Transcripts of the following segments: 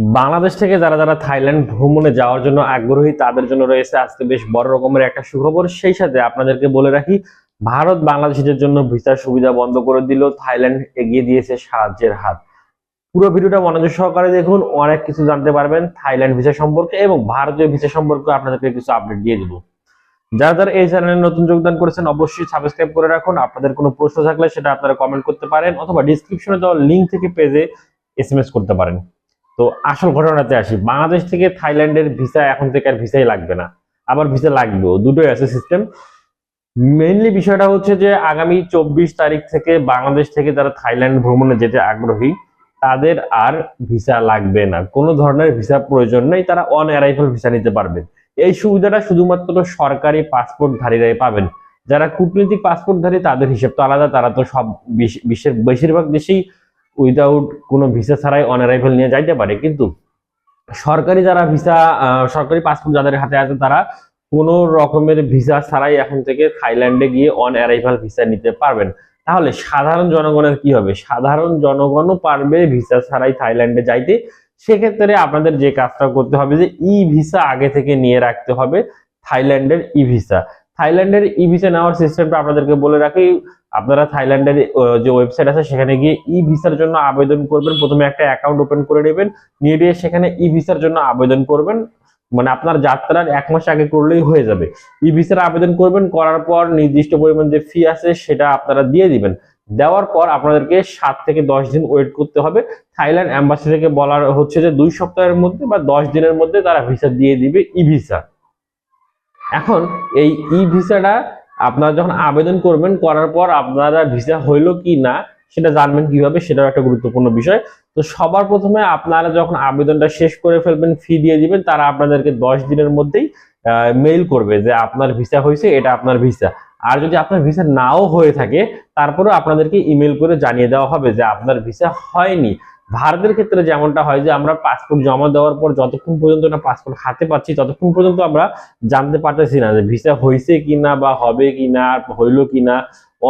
বাংলাদেশ থেকে যারা যারা থাইল্যান্ড ভ্রমণে যাওয়ার জন্য আগ্রহী, তাদের জন্য রয়েছে আজকে বেশ বড় রকমের একটা সুখবর। সেই সাথে আপনাদেরকে বলে রাখি, ভারত বাংলাদেশিদের জন্য ভিসার সুবিধা বন্ধ করে দিল, থাইল্যান্ড এগিয়ে দিয়েছে সাহায্যের হাত। পুরো ভিডিওটা মনোযোগ সহকারে দেখুন, অনেক কিছু জানতে পারবেন থাইল্যান্ড ভিসা সম্পর্কে এবং ভারতীয় ভিসা সম্পর্কে আপনাদেরকে কিছু আপডেট দিয়ে দিব। যারা যারা এই চ্যানেলে নতুন যোগদান করেছেন, অবশ্যই সাবস্ক্রাইব করে রাখুন। আপনাদের কোনো প্রশ্ন থাকলে সেটা আপনারা কমেন্ট করতে পারেন অথবা ডিসক্রিপশনে দেওয়া লিঙ্ক থেকে পেজে এস করতে পারেন। তো আসল ঘটনাতে আসি। বাংলাদেশ থেকে থাইল্যান্ডের ভিসা এখন থেকে আর ভিসাই লাগবে না। আবার ভিসা লাগবেও, দুটোই আছে সিস্টেম মেইনলি বিষয়টা হচ্ছে যে আগামী চব্বিশ তারিখ থেকে বাংলাদেশ থেকে যারা থাইল্যান্ড ভ্রমণে যেতে আগ্রহী, তাদের আর ভিসা লাগবে না। কোনো ধরনের ভিসা প্রয়োজন নেই, তারা অন অ্যারাইভাল ভিসা নিতে পারবেন এই সুবিধাটা শুধুমাত্র সরকারি পাসপোর্টধারীরাই পাবেন। যারা কূটনৈতিক পাসপোর্টধারী, তাদের হিসেব তো আলাদা, তারা তো সব বিশ্বের বেশিরভাগ দেশেই উইদাউট কোনো ভিসা ছাড়াই অন অ্যারাইভেল নিয়ে যাইতে পারে। কিন্তু সরকারি যারা ভিসা সরকারি পাসপোর্ট যাদের হাতে আছে তারা কোনো রকমের ভিসা ছাড়াই এখন থেকে থাইল্যান্ডে গিয়ে অন অ্যারাইভাল ভিসা নিতে পারবেন। তাহলে সাধারণ জনগণের কি হবে? সাধারণ জনগণও পারবে ভিসা ছাড়াই থাইল্যান্ডে যাইতে। সেক্ষেত্রে আপনাদের যে কাজটা করতে হবে যে ই ভিসা আগে থেকে নিয়ে রাখতে হবে থাইল্যান্ডের ই ভিসা থাইল্যান্ডের ই ভিসা নেওয়ার সিস্টেমটা আপনাদেরকে বলে রাখি। আপনারা থাইল্যান্ডের যে ওয়েবসাইট আছে, সেখানে গিয়ে ই ভিসার জন্য আবেদন করবেন। প্রথমে একটা অ্যাকাউন্ট ওপেন করে নেবেন। নিয়ে গিয়ে সেখানে ই ভিসার জন্য আবেদন করবেন। মানে আপনার যাত্রার এক মাস আগে করলেই হয়ে যাবে। ই ভিসার আবেদন করবেন, করার পর নির্দিষ্ট পরিমাণ যে ফি আছে, সেটা আপনারা দিয়ে দিবেন। দেওয়ার পর আপনাদেরকে সাত থেকে দশ দিন ওয়েট করতে হবে। থাইল্যান্ড অ্যাম্বাসি থেকে বলার হচ্ছে যে দুই সপ্তাহের মধ্যে বা দশ দিনের মধ্যে তারা ভিসা দিয়ে দিবে ই ভিসা এখন এই ই ভিসাটা আপনারা যখন আবেদন করবেন, করার পর আপনারা ভিসা হইল কি না, সেটা জানবেন কীভাবে, সেটাও একটা গুরুত্বপূর্ণ বিষয়। তো সবার প্রথমে আপনারা যখন আবেদনটা শেষ করে ফেলবেন ফি দিয়ে দিবেন, তারা আপনাদেরকে দশ দিনের মধ্যেই মেইল করবে যে আপনার ভিসা হয়েছে, এটা আপনার ভিসা। আর যদি আপনার ভিসা নাও হয়ে থাকে, তারপরেও আপনাদেরকে ইমেল করে জানিয়ে দেওয়া হবে যে আপনার ভিসা হয়নি। ভারতের ক্ষেত্রে যেমনটা হয় যে আমরা পাসপোর্ট জমা দেওয়ার পর যতক্ষণ পর্যন্ত না পাসপোর্ট হাতে পাচ্ছি, ততক্ষণ পর্যন্ত আমরা জানতে পারতেছি না যে ভিসা হয়েছে কিনা বা হবে কিনা, হইল কিনা।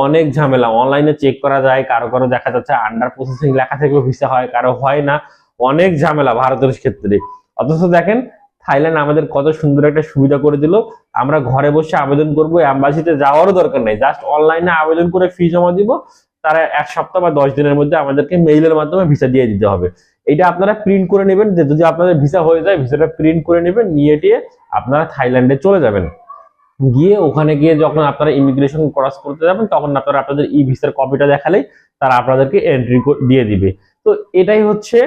অনেক ঝামেলা। অনলাইনে চেক করা যায়, কারও কারও দেখা যাচ্ছে আন্ডার প্রসেসিং লেখা থেকেও ভিসা হয়, কারও হয় না। অনেক ঝামেলা ভারতের ক্ষেত্রে। অথচ দেখেন, থাইল্যান্ড আমাদের কত সুন্দর একটা সুবিধা করে দিল। আমরা ঘরে বসে আবেদন করব অ্যাম্বাসিতে যাওয়ারও দরকার নেই। জাস্ট অনলাইনে আবেদন করে ফি জমা দিব তারা এক সপ্তাহ বা দশ দিনের মধ্যে আমাদেরকে মেইলের মাধ্যমে ভিসা দিয়ে দিতে হবে। এটা আপনারা প্রিন্ট করে নেবেন, যে যদি আপনাদের ভিসা হয়ে যায় ভিসাটা প্রিন্ট করে নেবেন, নিয়ে টিয়ে আপনারা থাইল্যান্ডে চলে যাবেন। গিয়ে ওখানে গিয়ে যখন আপনারা ইমিগ্রেশন ক্রস করতে যাবেন, তখন আপনারা আপনাদের ই ভিসার কপিটা দেখালেই তারা আপনাদেরকে এন্ট্রি দিয়ে দিবে। তো এটাই হচ্ছে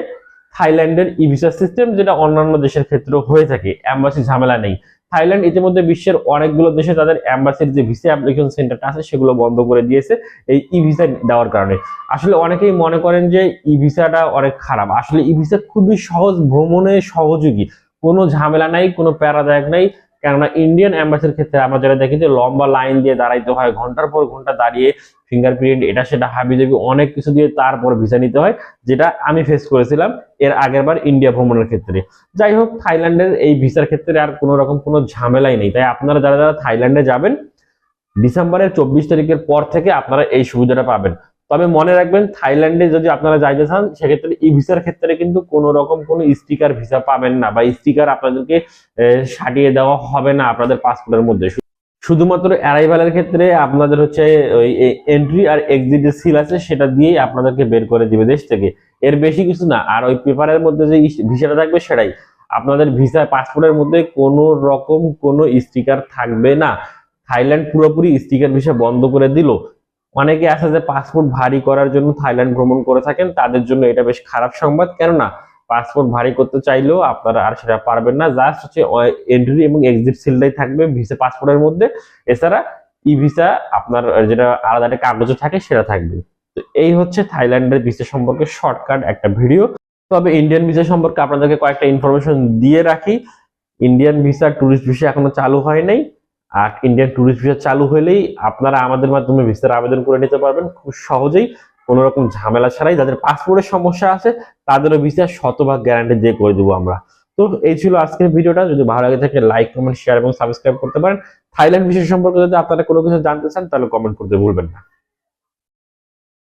থাইল্যান্ডের ই ভিসা সিস্টেম যেটা অন্যান্য দেশের ক্ষেত্রেও হয়ে থাকে। অ্যাম্বাসি ঝামেলা নেই। থাইল্যান্ড ইতিমধ্যে বিশ্বের অনেকগুলো দেশে তাদের অ্যাম্বাসির যে ভিসা অ্যাপ্লিকেশন সেন্টারটা আছে, সেগুলো বন্ধ করে দিয়েছে এই ই ভিসা দেওয়ার কারণে। আসলে অনেকেই মনে করেন যে ই ভিসাটা অনেক খারাপ। আসলে ই ভিসা খুবই সহজ, ভ্রমণে সহযোগী। কোনো ঝামেলা নাই, কোনো প্যারাদায়ক নাই। কেননা ইন্ডিয়ান অ্যাম্বাসির ক্ষেত্রে আমরা যেটা দেখি যে লম্বা লাইন দিয়ে দাঁড়াইতে হয়, ঘণ্টার পর ঘণ্টা দাঁড়িয়ে ফিঙ্গারপ্রিন্ট এটা সেটা হাবি দেবি অনেক কিছু দিয়ে তারপর ভিসা নিতে হয়, যেটা আমি ফেস করেছিলাম এর আগের বার ইন্ডিয়া ভ্রমণের ক্ষেত্রে। যাই হোক, থাইল্যান্ডের এই ভিসার ক্ষেত্রে আর কোনো রকম কোনো ঝামেলাই নেই। তাই আপনারা যারা যারা থাইল্যান্ডে যাবেন, ডিসেম্বরের চব্বিশ তারিখের পর থেকে আপনারা এই সুবিধাটা পাবেন। তবে মনে রাখবেন, থাইল্যান্ডে যদি আপনারা যাইতে চান, সেক্ষেত্রে ই ভিসার ক্ষেত্রে কিন্তু কোনো রকম কোনো স্টিকার ভিসা পাবেন না বা স্টিকার আপনাদেরকে সাটিয়ে দেওয়া হবে না আপনাদের পাসপোর্টের মধ্যে। শুধুমাত্র অ্যারাইভালের ক্ষেত্রে আপনাদের হচ্ছে ওই এন্ট্রি আর এক্সিট যে সিল আছে, সেটা দিয়েই আপনাদেরকে বের করে দিবে দেশ থেকে। এর বেশি কিছু না, আর ওই পেপারের মধ্যে যে ভিসাটা থাকবে সেটাই। আপনাদের ভিসা পাসপোর্টের মধ্যে কোনো রকম কোনো স্টিকার থাকবে না। থাইল্যান্ড পুরোপুরি স্টিকার ভিসা বন্ধ করে দিল। অনেকে আছে যে পাসপোর্ট ভারী করার জন্য থাইল্যান্ড ভ্রমণ করে থাকেন, তাদের জন্য এটা বেশ খারাপ সংবাদ। কেননা পাসপোর্ট ভারী করতে চাইলেও আপনারা আর সেটা পারবেন না। জাস্ট হচ্ছে এন্ট্রি এবং এক্সিট সিলটাই থাকবে ভিসা পাসপোর্টের মধ্যে। এছাড়া ই ভিসা আপনার যেটা আলাদা একটা কাগজে থাকে, সেটা থাকবে। তো এই হচ্ছে থাইল্যান্ডের ভিসা সম্পর্কে শর্টকাট একটা ভিডিও তবে ইন্ডিয়ান ভিসা সম্পর্কে আপনাদেরকে কয়েকটা ইনফরমেশন দিয়ে রাখি। ইন্ডিয়ান ভিসা ট্যুরিস্ট ভিসা এখনও চালু হয় নাই। ইন্ডিয়ান ট্যুরিস্ট ভিসা চালু হলেই আপনারা আমাদের মাধ্যমে ভিসার আবেদন করে নিতে পারবেন। খুব সহজেই কোনো রকম ঝামেলা ছাড়াই যাদের পাসপোর্টের সমস্যা আছে, তাদেরও ভিসা শতভাগ গ্যারান্টি দিয়ে করে দেবো আমরা। তো এই ছিল আজকের ভিডিওটা। যদি ভালো লাগে থাকে লাইক কমেন্ট শেয়ার এবং সাবস্ক্রাইব করতে পারেন। থাইল্যান্ড বিষয় সম্পর্কে যদি আপনারা কোনো কিছু জানতে চান, তাহলে কমেন্ট করতে ভুলবেন না।